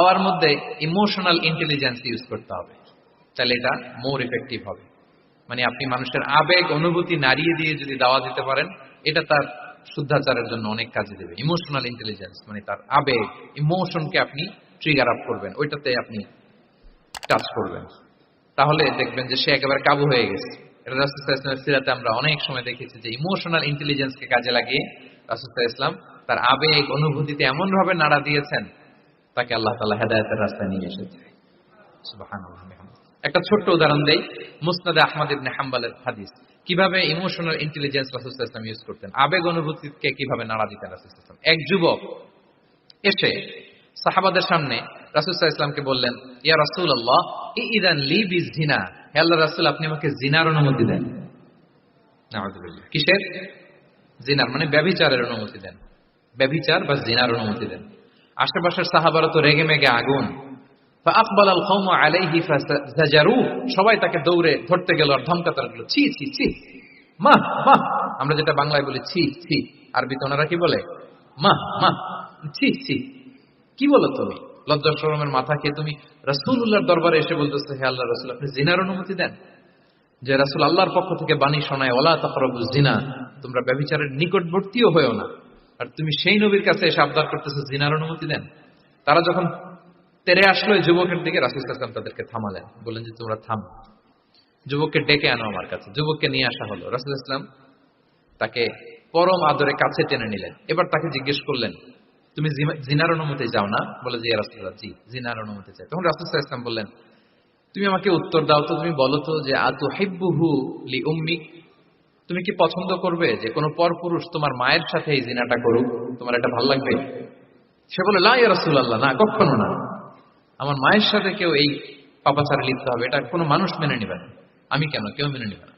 খাওয়ার মধ্যে emotional intelligence use করতে হবে। তাহলে এটা মোর ইফেক্টিভ হবে। মানে আপনি মানুষের আবেগ, অনুভূতি নাড়িয়ে দিয়ে যদি দাওয়া দিতে পারেন, এটা তার শুদ্ধাচারের জন্য অনেক কাজে দেবে। ইমোশনাল ইন্টেলিজেন্স মানে তার আবেগ ইমোশনকে আপনি ট্রিগার আপ করবেন, ওইটাতে আপনি টাচ করবেন। তাহলে দেখবেন যে সে একেবারে কাবু হয়ে গেছে। সিরাতে আমরা অনেক সময় দেখেছি যে ইমোশনাল ইন্টেলিজেন্সকে কাজে লাগিয়ে রাসুল্লাহ ইসলাম তার আবেগ, অনুভূতিতে এমন ভাবে নাড়া দিয়েছেন তাকে আল্লাহ তালা হেদায়তের রাস্তায় নিয়ে এসেছে। একটা ছোট্ট উদাহরণ দেই, মুসনাদে আহমদ ইবনে হাম্বালের হাদিস। কীভাবে ইমোশনাল ইন্টেলিজেন্স রাসুল্লাহ ইসলাম ইউজ করতেন, আবেগ অনুভূতিকে কীভাবে নাড়া দিতেন রাসুল্লাহ ইসলাম এক যুবক এসে সাহাবাদের সামনে রাসুল্লাহ ইসলামকে বললেন, ইয়া রাসুল আল্লাহ ইদান লি বিজ জিনা হে আল্লাহ রাসুল, আপনি আমাকে জিনার অনুমতি দেন। কিসের? জিনার মানে ব্যভিচারের অনুমতি দেন। ব্যভিচার বা জিনার অনুমতি দেন। আশেপাশের সাহাবারা তো রেগে মেগে আগুন। আকবাল আল কৌম আলাইহি ফাজারু সবাই তাকে দৌড়ে ধরতে গেল আর ধমকা তার গেল ছি ছি ছি, মা মা। আমরা যেটা বাংলায় বলি, ছি ছি। আরবিতে ওনারা কি বলে? মা মা। ছি ছি। কি বলো তুমি? লজ্জা শরমের মাথা খেয়ে তুমি রাসুল্লাহর দরবারে এসে বলতেছো, হে আল্লাহ রসুল, আপনি জিনার অনুমতি দেন? যে রাসুল আল্লাহর পক্ষ থেকে বাণী শোনায় ওলা তফরবুল জিনা। তোমরা ব্যবিচারের নিকটবর্তীও হয়েও না। আর তুমি সেই নবীর কাছে এসে আবদার করতেছো, জিনার অনুমতি দেন। তারা যখন তেরে আসলো যুবকের দিকে রাসুল ইসলাম তাদেরকে থামালেন। বললেন যে, তোমরা থাম। যুবককে ডেকে আনো আমার কাছে। যুবককে নিয়ে আসা হলো। রাসুল ইসলাম তাকে পরম আদরে কাছে টেনে নিলেন। এবার তাকে জিজ্ঞেস করলেন, তুমি জিনার অনুমতি যাও না? বলে যে রাসুল্লাহ জি, জিনার অনুমতি চাই। তখন রাসুল ইসলাম বললেন, তুমি আমাকে উত্তর দাও তো, তুমি বলো তো যে আতু হেব্বুহু লি উম্মিক তুমি কি পছন্দ করবে যে কোনো পরপুরুষ তোমার মায়ের সাথে এই জিনাটা করুক? তোমার এটা ভালো লাগবে? সে বলে, লা রাসুল আল্লাহ না, কখনো না। আমার মায়ের সাথে কেউ এই পাপাচারে লিপ্ত হবে। এটা কোনো মানুষ মেনে নেবে না। আমি কেন? কেউ মেনে নেবে না।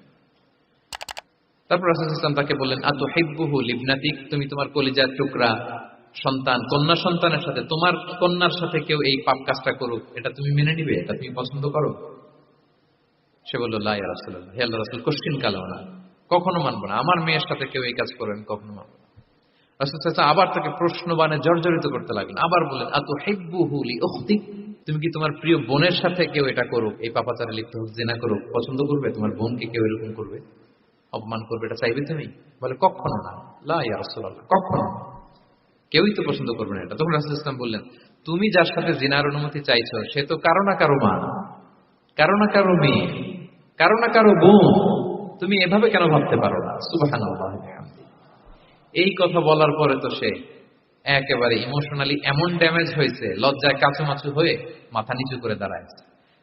তারপর রাসুল ইসলাম তাকে বললেন আতু হেব্বুহু লিবনাতিক? তুমি তোমার কলিজার টুকরা, সন্তান, কন্যা সন্তানের সাথে, তোমার কন্যার সাথে কেউ এই পাপ কাজটা করুক? এটা তুমি মেনে নিবে? এটা তুমি পছন্দ করো? সে বলল লাই রাসূলুল্লাহ, হে আল্লাহ রাসূল কোশ্চিন কালো না। কখনো মানবো না। আমার মেয়ের সাথে কেউ এই কাজ করবে আমি কখনো মানবো না। রাসূল সাল্লাল্লাহু আলাইহি আবার তাকে প্রশ্ন বানে জর্জরিত করতে লাগলেন। আবার বলেন আতু হেব্বুহু লি উখতি? তুমি কি তোমার প্রিয় বোনের সাথে কেউ এটা করুক? এই পাপাচারে লিপ্ত হোক, জেনা করুক, পছন্দ করবে? তোমার বোনকে কেউ এরকম করবে? অপমান করবে? এটা চাইবে তুমি? বলে, কখনো না। লা ইয়া রাসূলুল্লাহ, কখনো কেউই তো পছন্দ করবে না এটা। তখন রাসুল ইসলাম বললেন, তুমি যার সাথে জিনার অনুমতি চাইছো, সে তো কারও না কারও মা, কারও না কারও মেয়ে, কারও না কারও বোন তুমি এভাবে কেন ভাবতে পারো না? বিহামদিহি। এই কথা বলার পরে তো সে একেবারে ইমোশনালি এমন ড্যামেজ হয়েছে, লজ্জায় কাচুমাচু হয়ে মাথা নিচু করে দাঁড়ায়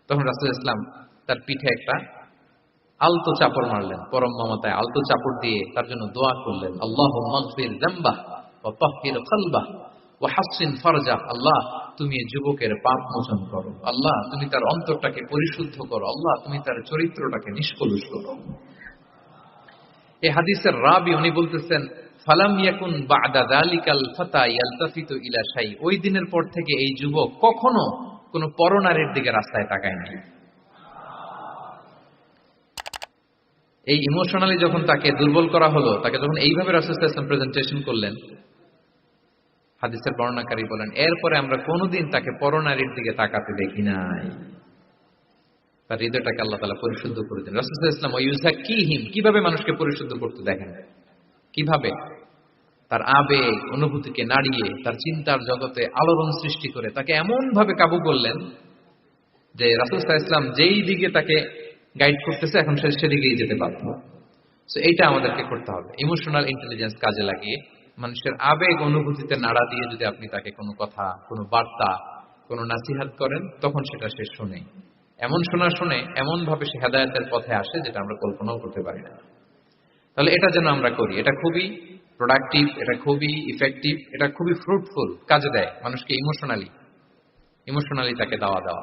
তখন রাসুল ইসলাম তার পিঠে একটা আলতো চাপড় মারলেন, পরম মমতায় আলতো চাপড় দিয়ে তার জন্য দোয়া করলেন আল্লাহ আল্লাহ তুমি যুবকের পাপ মোচন করো। আল্লাহ তুমি তার অন্তরটাকে পরিশুদ্ধ করো। আল্লাহ তুমি তার চরিত্রটাকে নিষ্কলুষ করো। এই হাদিসের রাবি উনি বলতেছেন, ফালাম ইয়াকুন বাদা যালিকাল ফাতা ইয়ালতাফিতু ইলা শাই। ওই দিনের পর থেকে এই যুবক কখনো কোনো পরনারীর দিকে রাস্তায় তাকায় নাই। এই ইমোশনালি যখন তাকে দুর্বল করা হলো, তাকে যখন এইভাবে রাসুলাম প্রেজেন্টেশন করলেন, হাদিসের বর্ণনাকারী বলেন, এরপরে আমরা কোনোদিন তাকে পরনারীর দিকে তাকাতে দেখি নাই। তার হৃদয়টাকে আল্লাহ তালা পরিশুদ্ধ করে দেন। রাসুল ইসলাম ইউজা কি হিম কীভাবে মানুষকে পরিশুদ্ধ করতে দেখেন? কীভাবে? তার আবেগ, অনুভূতিকে নাড়িয়ে, তার চিন্তার জগতে আলোড়ন সৃষ্টি করে তাকে এমন ভাবে কাবু করলেন যে রাসুল ইসলাম যেই দিকে তাকে গাইড করতেছে, এখন সে সেদিকেই যেতে বাধ্য। তো এইটা আমাদেরকে করতে হবে। ইমোশনাল ইন্টেলিজেন্স কাজে লাগিয়ে মানুষের আবেগ, অনুভূতিতে নাড়া দিয়ে যদি আপনি তাকে কোনো কথা, কোনো বার্তা, কোনো নাসিহাত করেন, তখন সেটা সে শুনে। এমন শোনা শুনে এমন ভাবে সে হেদায়তের পথে আসে যেটা আমরা কল্পনাও করতে পারি না। তাহলে এটা যেন আমরা করি, এটা খুবই প্রোডাক্টিভ এটা খুবই ইফেক্টিভ এটা খুবই ফ্রুটফুল কাজে দেয় মানুষকে ইমোশনালি ইমোশনালি তাকে দাওয়া দেওয়া।